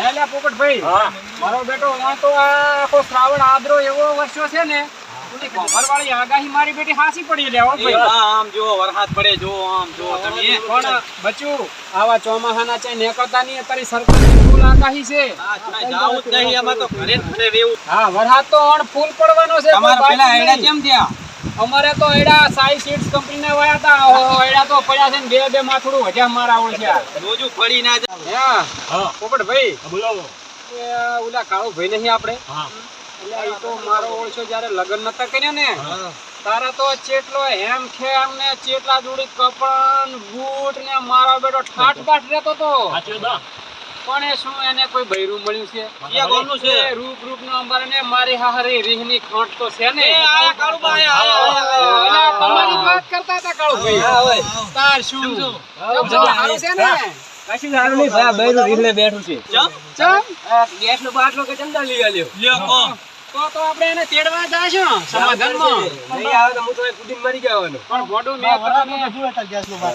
હેલા પોપટભાઈ. મારો બેટો આ તો આખો શ્રાવણ આદરો એવો વર્ષો છે ને ગોમરવાળી આગાહી મારી બેટી હાસી પડી લેવો આમ જો વરસાદ પડે જો આમ જો તમે પણ બચ્ચું આવા ચોમાહાના ચાઈ નેકળતા નહીં અત્યારે સરકારની ફૂલ આગાહી છે. જાવું જ નહીં એમાં તો ઘરે જ રહેવું. હા વરસાદ તો અણ ફૂલ પડવાનો છે તમારા પેલા એડા કેમ થયા? અમારે તો એડા સાઈ સીડ્સ કંપનીના વાયા હતા એડા તો પડ્યા છે ને બે બે માથડું હજા મારા આવડે છે રોજુ પડી ના જાય. હા. હા. પોપટભાઈ બોલો ઓલા કાળો ભાઈ નહીં આપણે? હા. એટલે એ તો મારો ઓળખો જ્યારે લગ્ન નતા કર્યા ને તારા તો ચેટલો હેમ ખેમ ને ચેટલા જોડી કપડાં બૂટ ને મારો બેટો ઠાટ બાટ રહેતો તો. પણ એ શું એને કોઈ બૈરું મળ્યું છે? ગામનું છે? રૂપ રૂપ નો અંબર ને મારી હારી રીહની ખોટ તો છે ને. એ આયા, આયા, એટલે આયા. તમારી વાત કરતા હતા કાળુભાઈ. હા, હોય. તાર શું? જો હારું છે ને? કશું સારું નહીં ભાઈ બૈરું રીલે બેઠું છે. ચમ? ચમ. ગેસ નો બાટલો કે ચંદા લઈ આલ્યો. લ્યો કો. તો તો આપણે એને તેડવા જાશું સમાધાનમાં. નહીં આવે તો હું તો કુદીન મરી જવાનો પણ ગોડું મેં તમને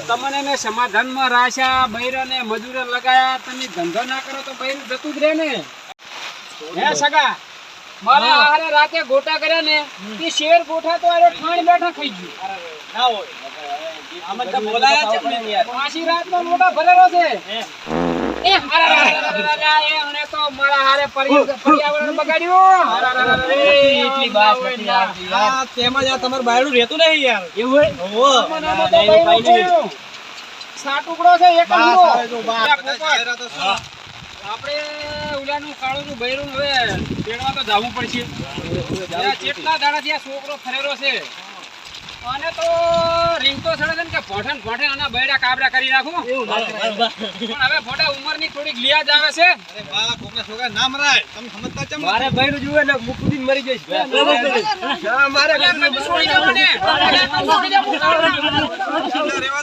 તમને મેં સમાધાનમાં રાખ્યા બૈરાને મજૂરે લગાયા. તમે ધંધો ના કરો તો બૈર જતું જ રહે ને. હે સગા? મારે આરે રાતે ગોટા કર્યા ને તે શેર ગોઠા તો આરે ઠાણ બેઠા થઈ ગયું. ના હોય. આમાં તો બોલાયા છે ને યાર. પાછી રાતનો મોટા ભરેલો છે. એ હારા તો મારા હારે પર્યાવરણ બગાડ્યું. એટલી બાસ નથી તેમાં તમારું બાયડું રહેતું નહીં યાર. એવું ઓહો. સાટુકડો છે એક જ હીરો. બધા પોપટ. જાહેરાતો છે. આપણે ઉલાનું કાળુનું બૈરું હવે તેડવા તો જાવું પડશે. ત્યાં કેટલા દાડાથી ત્યાં છોકરો ફરેરો છે અને તો રીંગતો સડે છે ને કે ભોઠણ ભોઠણ આના બૈડા કાબરા કરી નાખું પણ હવે ઉંમરની થોડીક લિયાજ આવે છે અરે બા, કોકના છોકરા ના મરાય. તમે સમજતા ચમ મારે બૈડું જુએ ને હું કુદીન મરી જઈશ ના મારે ઘર ને છોડી દો મને. છોડી દો, હું કાઢું.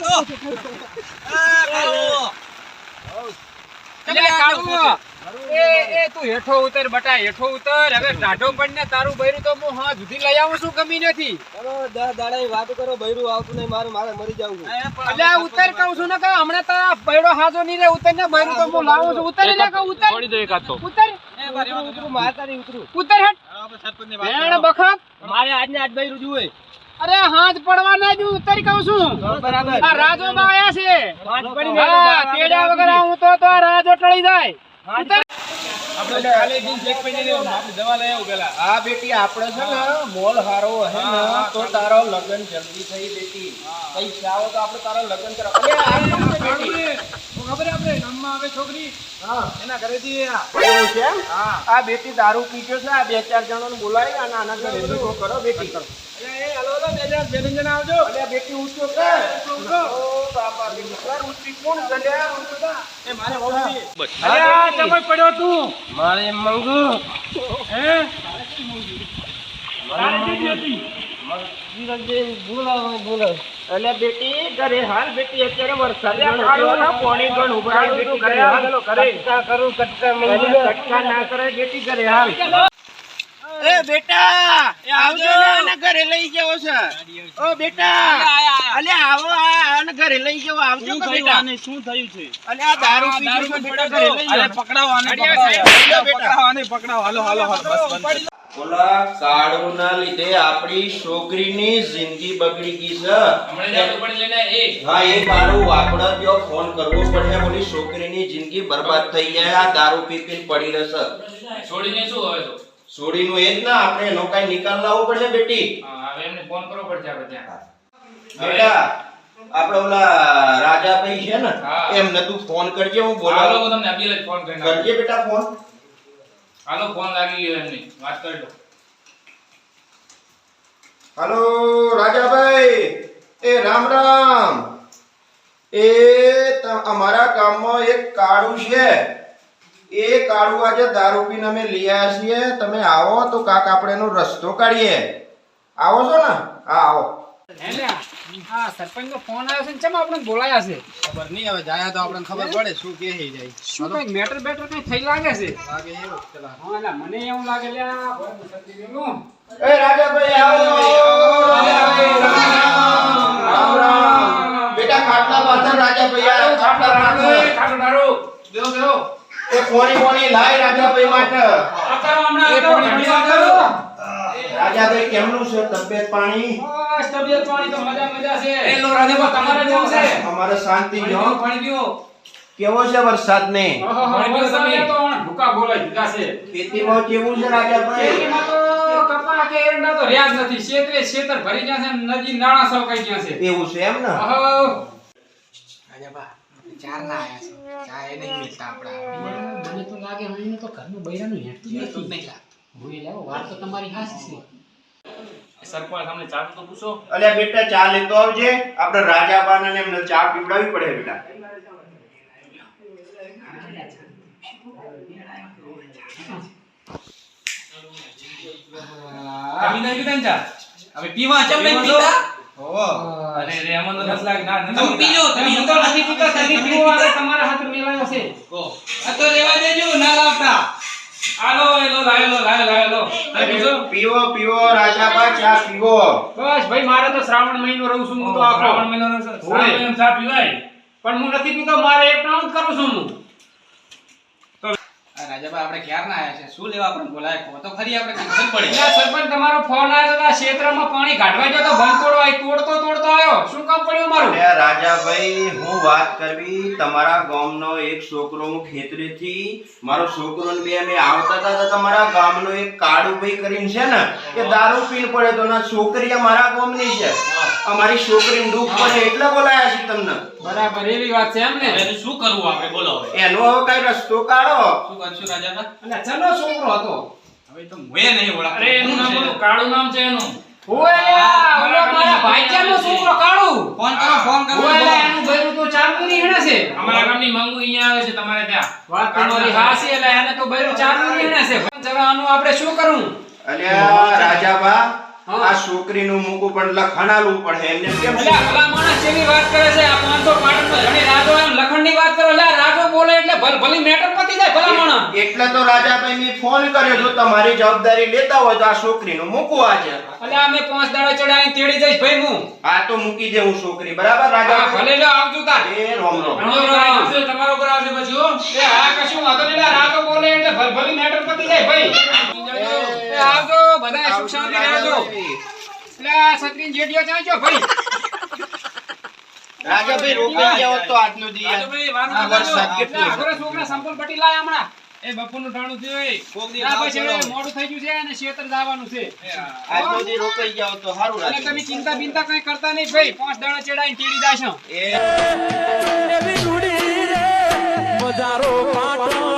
દો. આ કાળો. એટલે કાળું, એ એ તું હેઠો ઉતર બટા હેઠો ઉતર. હવે ટાઢો પડીને તારું બૈરું તો હું હા સુધી લઈ આવું છું ગમી નથી. દસ દાડા વાતો કરો બૈરું આવતું નહીં મારે મારે મરી જવું પણ એટલે ઉતર કહું છું ને કે હમણાં તારા બૈરો હાજો નહીં રે ઉતર ને બૈરું તો હું લાવું છું. ઉતર ને કે ઉતર. છોડી દો એકાદ તો ઉતર. ઉતરું હટ. બખત. મારે આજને આજ બૈરું જુએ. અરે હાથ પડવા ના જ ઉતર કહું છું. બરાબર આ રાજો માં આયા છે. હા તેડ્યા વગર હું તો તો આ રાજો ટળી જાય. ઉતર આપણે કાલે દિન ચેક પૈને આપણે દવા લઈ આવું પેલા. આ બેટી આપણે છે ને મોલ હારો હે ને તો તારો લગન જલ્દી થઈ બેટી. પૈસા આવો તો આપણે તારા લગ્ન કરા ખબર આપણે? આવે છોકરી? હા. એના ઘરેથી એવું છે? આ બેટી દારૂ પીજો છે આ બે ચાર જણાને બોલાવી અને આના ઘરે કરો બેટી. કરો એ હાલો હાલો બે જણા બે ત્રણ આવજો. અરે બેટી ઊંચો કર ઓ બાપા દીકરા ઊંચી કોણ ગલ્યા ઊંચો એ મારે વહુ છે. અરે પડ્યો તું મારે મંગુ હે? બોલાવો બોલાવો અલે બેટી ઘરે હાલ બેટી અત્યારે વરસાદ પાણી ગણ ઊભા બેટી ઘરે હાલ. કટકા કરું કટકા કટકા ના કરે બેટી ઘરે હાલ. એ બેટા એ આવજો. આવજો ને ઘરે લઈ જાઓ છે. ઓ બેટા અલે આવો આને ઘરે લઈ જાઓ આવજો બેટા. આને? શું થયું છે? અલે આ દારૂ પી ગયો બેટા ઘરે લઈ જાવ અલે પકડાવો આને, પકડાવો. આને, પકડાવો. હાલો હાલો હાલો બસ. ઓલા કાળુના લીધે આપણી છોકરીની જિંદગી બગડી ગઈ છે. હા એ મારું વાપડા જો ફોન કરવો પડે ઓલી છોકરીની જિંદગી બરબાદ થઈ જાય આ દારૂ પી પીને પડી રહેશે. છોડીને શું હવે તો? છોડીનું એ જ ના આપણે એનો કઈ નિકાલ લાવવો પડશે બેટી. હા, હવે એમને ફોન કરવો પડશે આપણે ત્યાં. બેટા આપણે ઓલા રાજાભાઈ છે ને એમને તું ફોન કરજે હું બોલાવું. હું તમને અભી ફોન કરીને કરજે બેટા ફોન હાલો ફોન લાગી ગયો એમની. વાત કરી લો હાલો રાજાભાઈ એ રામ રામ. એ અમારા ગામમાં એક કાળુ છે. એ કાળુ આજે દારૂ પીને અમે લઈ આવ્યા છીએ. તમે આવો તો કાક આપણે એનો રસ્તો કાઢીએ. આવો છો ને? હા આવો. હા આ સરપંચ નો ફોન આવ્યો છે ચમ આપણે બોલાયા છે? ખબર નહીં હવે જાય તો આપણને ખબર પડે શું કે જાય. શું મેટર બેટર કઈ થઈ લાગે છે? લાગે એવું પેલા હા એટલે મને એવું લાગે લ્યા બહુ મુશ્કેલી રહ્યું. એ રાજાભાઈ આવો. રામ રામ, રામ રામ બેટા ખાટલા પાછળ રાજાભાઈ ખાટલા એ કોની કોણી લાય રાજાભાઈ માટે? આ કરો હમણાં, આ કરો, હમણાં આ રાજાભાઈ કેમનું છે? તબિયત પાણી? બસ, તબિયત પાણી તો મજા મજા છે. એ લો રાજાબા તમારે કેવું છે? અમારે શાંતિ જો. પાણી પીઓ કેવો છે વરસાદ ને વરસાદે તો ભૂકા બોલાઈ દીધા છે. ખેતીમાં કેવું છે રાજાભાઈ ખેતીમાં તો કપા કે એરંડા તો રહ્યા જ નથી. શેતરે શેતર ભરી ગયા છે નદી નાળા સવકાઈ ગયા છે. એવું છે એમ ને? અહો, મને તો લાગે અહીંનું તો ઘરનું બૈરાનું હેઠતું નથી. નહીં લાગતું. હું એ લાવો, વાત તો તમારી હાચી છે. સરપંચ સામે ચાલુ તો પૂછો. અલ્યા બેટા ચા લેતો આવજે. આપણે રાજાબાને ને એમને ચા પીવડાવી પડે બેટા. નહીં ને ચા? હવે પીવા ચમ નહીં પીતા? અરે રે અમને તો નથી લાગે ના તમે પીજો તમે તો નથી પીતો, તમે પીવો, તમારા હાથે મેલાયો છે. આ તો રેવા દેજો ના લાવતા. આલો એલો લાયો લાયો લાયો લો. તમે પીવો પીવો રાજાબા ચા પીવો. બસ ભાઈ મારે તો શ્રાવણ મહિનો રહું છું હું તો આખો. શ્રાવણ મહિનાનો છે. શ્રાવણ મહિનામાં ચા પીવાય પણ હું નથી પીતો મારે એક રાઉન્ડ કરું છું હું. રાજાબા આપણે ક્યાર ના આયા છે. શું લેવા આપણે બોલાય? કહો તો ખરી આપણે ખબર પડે. એટલે સરપંચ તમારો ફોન આવ્યો તો ક્ષેત્રમાં પાણી કાઢવા ગયો તો બંધ તોડવા તોડતો તોડતો આવ્યો શું કામ પડ્યું મારું અલ્યા રાજાભાઈ હું વાત કરવી તમારા ગામનો એક છોકરો હું ખેતરેથી મારો છોકરો ને બે અમે આવતા હતા તો તમારા ગામનો એક કાળુભાઈ કરીને છે ને એ દારૂ પીને પડે તો ના છોકરી અમારા ગામની છે. અમારી છોકરીને દુઃખ પડે એટલે બોલાયા છે તમને. બરાબર એવી વાત છે એમ ને એનું શું કરવું આપણે? બોલો હવે. એનો હવે કઈ રસ્તો કાઢો. શું કરશું રાજા ચલો છોકરો હતો. હવે તો મુએ નહીં ઓળખતો. અરે એનું નામ બોલો કાળું નામ છે એનું. ઓય ઓલો મારા ભાઈચાનો છોકરો કાળુ? ફોન કરો ફોન કરો. ઓય એનું તો ની હેણે છે. અમારા ગામની મંગુ અહીંયા આવે છે તમારે ત્યાં. વાત તમારી હાસી એટલે એને તો બૈરું ચારનું ની હેણે છે. પણ આનું આપણે શું કરવું અલ્યા રાજાબા. આ છોકરીનું મૂકું પણ લખણાલું પડે એમને કેમ છે ભલા માણસ જેવી વાત કરે છે આ 500 પાટણનો જણે રાજો એમ લખણની વાત કરો. લા રાજો બોલે એટલે ભલ ભલી મેટર પતી જાય ભલા માણસ. એટલે તો રાજાભાઈ મેં ફોન કર્યો જો તમારી જવાબદારી લેતા હોય તો આ છોકરીનું મૂકું આજે. અલ્યા અમે પાંચ દાડા ચડાઈ તેડી જઈશ ભાઈ હું. આ તો મૂકી દે હું છોકરી. બરાબર રાજા? ભલે લ્યો આવજો તાર. એ રોમ રોમ. તમારા ઉપર આવશે પછી હો. એ આ કશું વાતો નહીં રાજો બોલે એટલે ભલ ભલી મેટર પતી જાય ભાઈ. આવજો. સુખ શાંતિ રહેજો એટલે આ જેડીઓ ચાંચો ભાઈ રાજાભાઈ રોકાઈ જાઓ તો આજનો દી આ રાજુભાઈ, વારું આ વરસાદ કેટલો છે. છોકરા સંપલ પટી લાયા હમણાં એ બપોરનું ટાણું થયું કોક દી ના પછી મોડું થઈ ગયું છે અને શેતર જવાનું છે આજનો દી રોકાઈ જાઓ તો સારું અને તમે ચિંતા બિંતા કઈ કરતા નહીં ભાઈ પાંચ દાણા ચડાઈને તેડી જાશો એ એવી રૂડી રે બજારો પાટણ